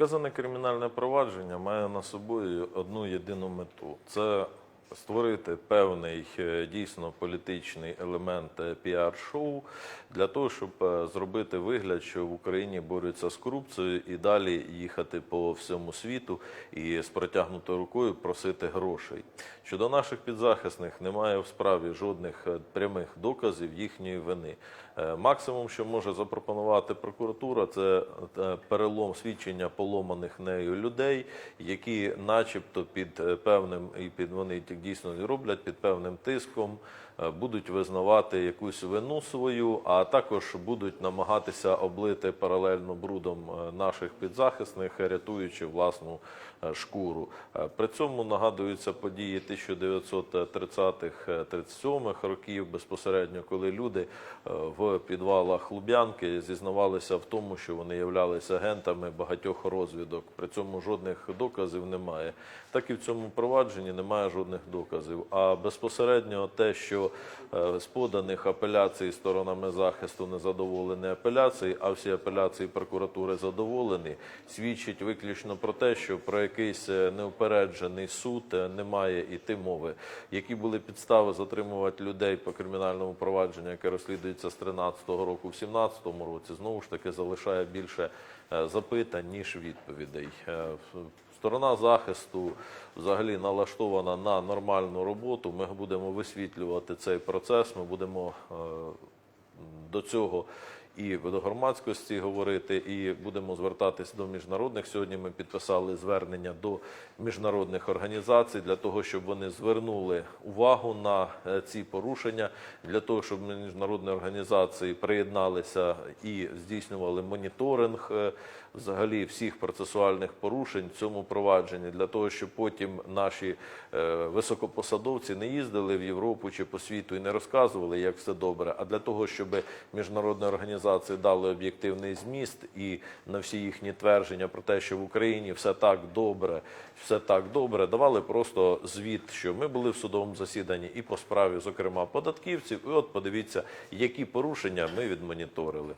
Вказане кримінальне провадження має на собою одну єдину мету. Це створити певний е, дійсно політичний елемент е, піар-шоу для того, щоб е, зробити вигляд, що в Україні борються з корупцією і далі їхати по всьому світу і з протягнутою рукою просити грошей. Щодо наших підзахисних немає в справі жодних прямих доказів їхньої вини. Максимум, що може запропонувати прокуратура, це перелом свідчення поломаних нею людей, які, начебто, під певним і під вони дійсно і роблять під певним тиском. е, Будуть визнавати якусь вину свою, а також будуть намагатися облити паралельно брудом е, наших підзахисних, рятуючи власну е, шкуру. При цьому нагадуються події 1930-37 років безпосередньо, коли люди в підвалах Луб'янки зізнавалися в тому, що вони являлися агентами багатьох розвідок. При цьому жодних доказів немає. Так і в цьому провадженні немає жодних доказів. А безпосередньо те, що е, з поданих апеляцій сторонами захисту не задоволені апеляції, а всі апеляції прокуратури задоволені, свідчить виключно про те, що про якийсь е, неупереджений суд е, немає іти мови. Які були підстави затримувати людей по кримінальному провадженню, яке розслідується з 13-го року в 17-му році, знову ж таки залишає більше запитань ніж відповідей. Сторона захисту взагалі налаштована на нормальну роботу. Ми будемо висвітлювати цей процес. Ми будемо е, до цього і до громадськості говорити, і будемо звертатись до міжнародних. Сьогодні ми підписали звернення до міжнародних організацій для того, щоб вони звернули увагу на е, ці порушення, для того, щоб міжнародні організації приєдналися і здійснювали моніторинг е, взагалі всіх процесуальних порушень в цьому провадженні, для того, щоб потім наші е, високопосадовці не їздили в Європу чи по світу і не розказували, як все добре, а для того, щоб міжнародні організації дали об'єктивний зміст і на всі їхні твердження про те, що в Україні все так добре, все так добре, давали просто звіт, що ми були в судовому засіданні і по справі, зокрема, податківців. І от подивіться, які порушення ми відмоніторили.